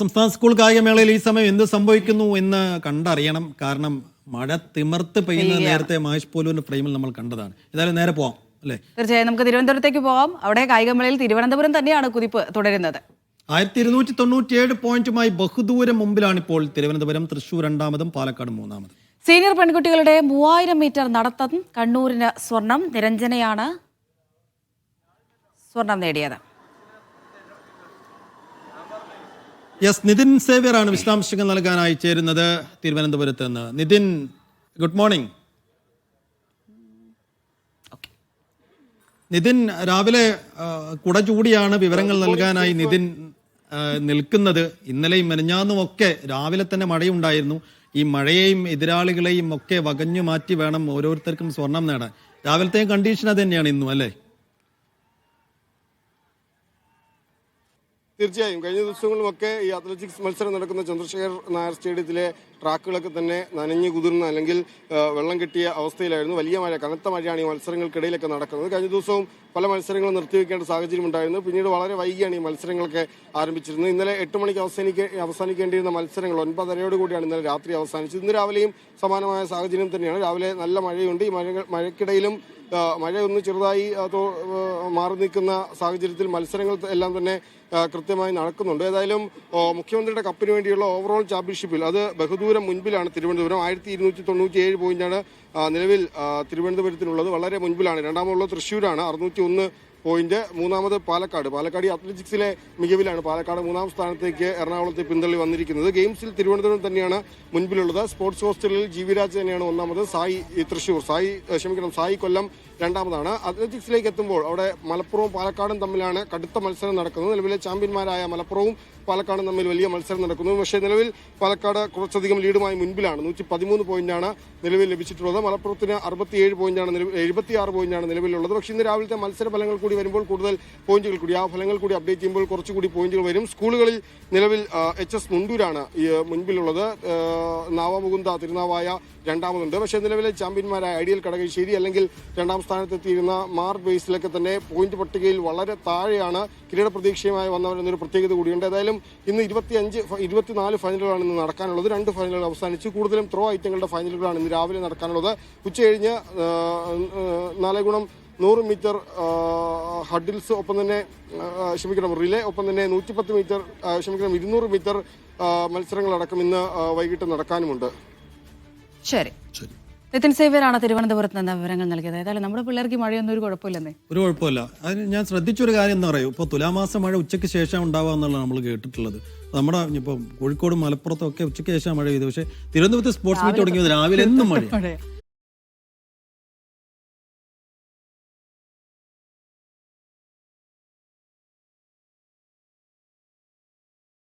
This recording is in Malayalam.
സംസ്ഥാന സ്കൂൾ കായികമേളയിൽ ഈ സമയം എന്ത് സംഭവിക്കുന്നു എന്ന് കണ്ടറിയണം. കാരണം മഴ തിമർത്ത് പെയ്യുന്ന നേരത്തെ മഹേഷ് പോലൂരിന്റെ ഫ്രെയിമിൽ നമ്മൾ കണ്ടതാണ്. ഏതായാലും നേരെ പോവാം അല്ലേ? തീർച്ചയായും നമുക്ക് തിരുവനന്തപുരത്തേക്ക് പോകാം അവിടെ കായികമേളയിൽ തിരുവനന്തപുരം തന്നെയാണ് കുതിപ്പ് തുടരുന്നത്. ആയിരത്തി ഇരുന്നൂറ്റി തൊണ്ണൂറ്റിയേഴ് പോയിന്റുമായി ബഹുദൂരം മുമ്പിലാണ് ഇപ്പോൾ തിരുവനന്തപുരം. തൃശൂർ രണ്ടാമതും പാലക്കാട് മൂന്നാമത്. സീനിയർ പെൺകുട്ടികളുടെ മൂവായിരം മീറ്റർ നടത്തം കണ്ണൂരിന് സ്വർണം. നിരഞ്ജനയാണ് സ്വർണം നേടിയത്. യെസ് നിതിൻ സേവ്യർ ആണ് വിശദാംശങ്ങൾ നൽകാനായി ചേരുന്നത് തിരുവനന്തപുരത്ത് നിന്ന്. Nitin good morning. നിതിൻ രാവിലെ കുട ചൂടിയാണ് വിവരങ്ങൾ നൽകാനായി നിതിൻ നിൽക്കുന്നത്. ഇന്നലെയും മെനഞ്ഞാന്നും ഒക്കെ രാവിലെ തന്നെ മഴയുണ്ടായിരുന്നു. ഈ മഴയെയും എതിരാളികളെയും ഒക്കെ വകഞ്ഞു മാറ്റി വേണം ഓരോരുത്തർക്കും സ്വർണം നേടാൻ. രാവിലത്തെ കണ്ടീഷൻ അത് തന്നെയാണ് ഇന്നും അല്ലേ? തീർച്ചയായും കഴിഞ്ഞ ദിവസങ്ങളുമൊക്കെ ഈ അത്ലറ്റിക്സ് മത്സരം നടക്കുന്ന ചന്ദ്രശേഖർ നായർ സ്റ്റേഡിയത്തിലെ ട്രാക്കുകളൊക്കെ തന്നെ നനഞ്ഞു കുതിർന്ന അല്ലെങ്കിൽ വെള്ളം കെട്ടിയ അവസ്ഥയിലായിരുന്നു. വലിയ മഴ കനത്ത മഴയാണ് ഈ മത്സരങ്ങൾക്കിടയിലൊക്കെ നടക്കുന്നത്. കഴിഞ്ഞ ദിവസവും പല മത്സരങ്ങളും നിർത്തിവെക്കേണ്ട സാഹചര്യം ഉണ്ടായിരുന്നു. പിന്നീട് വളരെ വൈകിയാണ് ഈ മത്സരങ്ങളൊക്കെ ആരംഭിച്ചിരുന്നത്. ഇന്നലെ എട്ട് മണിക്ക് അവസാനിക്ക അവസാനിക്കേണ്ടിയിരുന്ന മത്സരങ്ങൾ ഒൻപതരയോട് കൂടിയാണ് ഇന്നലെ രാത്രി അവസാനിച്ചത്. ഇന്ന് രാവിലെയും സമാനമായ സാഹചര്യം തന്നെയാണ്. രാവിലെ നല്ല മഴയുണ്ട്. ഈ മഴ മഴയ്ക്കിടയിലും ആ, മഴ ഒന്ന് ചെറുതായി മാറി നിൽക്കുന്ന സാഹചര്യത്തിൽ മത്സരങ്ങൾ എല്ലാം തന്നെ കൃത്യമായി നടക്കുന്നുണ്ട്. ഏതായാലും മുഖ്യമന്ത്രിയുടെ കപ്പിന് വേണ്ടിയുള്ള ഓവറോൾ ചാമ്പ്യൻഷിപ്പിൽ അത് ബഹുദൂരം മുൻപിലാണ് തിരുവനന്തപുരം. ആയിരത്തി ഇരുന്നൂറ്റി തൊണ്ണൂറ്റി ഏഴ് പോയിന്റാണ് നിലവിൽ തിരുവനന്തപുരത്തിനുള്ളത്. വളരെ മുൻപിലാണ്. രണ്ടാമതുള്ളത് തൃശ്ശൂരാണ്. അറുന്നൂറ്റി ഒന്ന് പോയിന്റ്. മൂന്നാമത് പാലക്കാട്. പാലക്കാട് അത്ലറ്റിക്സിലെ മികവിലാണ്. പാലക്കാട് മൂന്നാം സ്ഥാനത്തേക്ക് എറണാകുളത്തെ പിന്തള്ളി വന്നിരിക്കുന്നത്. ഗെയിംസിൽ തിരുവനന്തപുരം തന്നെയാണ് മുൻപിലുള്ളത്. സ്പോർട്സ് ഹോസ്റ്റലിൽ ജി രാജ് തന്നെയാണ് ഒന്നാമത്. സായി തൃശൂർ സായി ക്ഷമിക്കണം സായി കൊല്ലം രണ്ടാമതാണ്. അത്ലറ്റിക്സിലേക്ക് എത്തുമ്പോൾ അവിടെ മലപ്പുറവും പാലക്കാടും തമ്മിലാണ് കടുത്ത മത്സരം നടക്കുന്നത്. നിലവിലെ ചാമ്പ്യന്മാരായ മലപ്പുറവും പാലക്കാടും തമ്മിൽ വലിയ മത്സരം നടക്കുന്നു. പക്ഷേ നിലവിൽ പാലക്കാട് കുറച്ചധികം ലീഡുമായി മുൻപിലാണ്. നൂറ്റി പതിമൂന്ന് പോയിന്റാണ് നിലവിൽ ലഭിച്ചിട്ടുള്ളത്. മലപ്പുറത്തിന് അറുപത്തിയേഴ് പോയിന്റാണ് എഴുപത്തിയാറ് പോയിന്റാണ് നിലവിലുള്ളത്. പക്ഷേ ഇന്ന് രാവിലത്തെ മത്സര ഫലങ്ങൾ കൂടി വരുമ്പോൾ കൂടുതൽ പോയിന്റുകൾ കൂടി ആ ഫലങ്ങൾ കൂടി അപ്ഡേറ്റ് ചെയ്യുമ്പോൾ കുറച്ചുകൂടി പോയിന്റുകൾ വരും. സ്കൂളുകളിൽ നിലവിൽ എച്ച് എസ് മുണ്ടൂരാണ് മുൻപിലുള്ളത്. നാവമുകുന്ദ തിരുനാവായ രണ്ടാമതുണ്ട്. പക്ഷേ നിലവിലെ ചാമ്പ്യന്മാരായ ഐഡിയൽ കടകശ്ശേരി അല്ലെങ്കിൽ രണ്ടാം സ്ഥാനത്തെത്തിയിരുന്ന മാർ ബേസിലൊക്കെ തന്നെ പോയിന്റ് പട്ടികയിൽ വളരെ താഴെയാണ് കിരീട പ്രതീക്ഷയുമായി വന്നവരെന്നൊരു പ്രത്യേകത കൂടിയുണ്ട്. ഏതായാലും ഇന്ന് ഇരുപത്തിയഞ്ച് ഇരുപത്തിനാല് ഫൈനലുകളാണ് ഇന്ന് നടക്കാനുള്ളത്. രണ്ട് ഫൈനലുകൾ അവസാനിച്ച്. കൂടുതലും ത്രോ ഐറ്റങ്ങളുടെ ഫൈനലുകളാണ് ഇന്ന് രാവിലെ നടക്കാനുള്ളത്. ഉച്ചകഴിഞ്ഞ് നാലേ ഗുണം നൂറ് മീറ്റർ ഹഡിൽസ് ഒപ്പം തന്നെ ക്ഷമിക്കണം റിലേ ഒപ്പം തന്നെ നൂറ്റിപ്പത്ത് മീറ്റർ ക്ഷമിക്കണം ഇരുന്നൂറ് മീറ്റർ മത്സരങ്ങളടക്കം ഇന്ന് വൈകിട്ട് നടക്കാനുമുണ്ട്. ശരി. ശരി. നിതിൻ സേവ്യറാണ് തിരുവനന്തപുരത്ത് നിന്ന് വിവരങ്ങൾ നൽകിയത്. ഏതായാലും നമ്മുടെ പിള്ളേർക്ക് മഴയൊന്നും ഒരു കുഴപ്പമില്ലെന്നേ. ഒരു കുഴപ്പമില്ല. അതിന് ഞാൻ ശ്രദ്ധിച്ചൊരു കാര്യം എന്ന് പറയും. ഇപ്പോൾ തുലാമാസം മഴ ഉച്ചയ്ക്ക് ശേഷം ഉണ്ടാവുക എന്നുള്ളത് നമ്മൾ കേട്ടിട്ടുള്ളത്. നമ്മുടെ ഇപ്പോൾ കോഴിക്കോടും മലപ്പുറത്തും ഒക്കെ ഉച്ചയ്ക്ക് ശേഷം മഴ പെയ്തു. പക്ഷേ തിരുവനന്തപുരത്ത് സ്പോർട്സ് മീറ്റ് തുടങ്ങിയത് രാവിലെ എന്നും മഴ മഴയാ.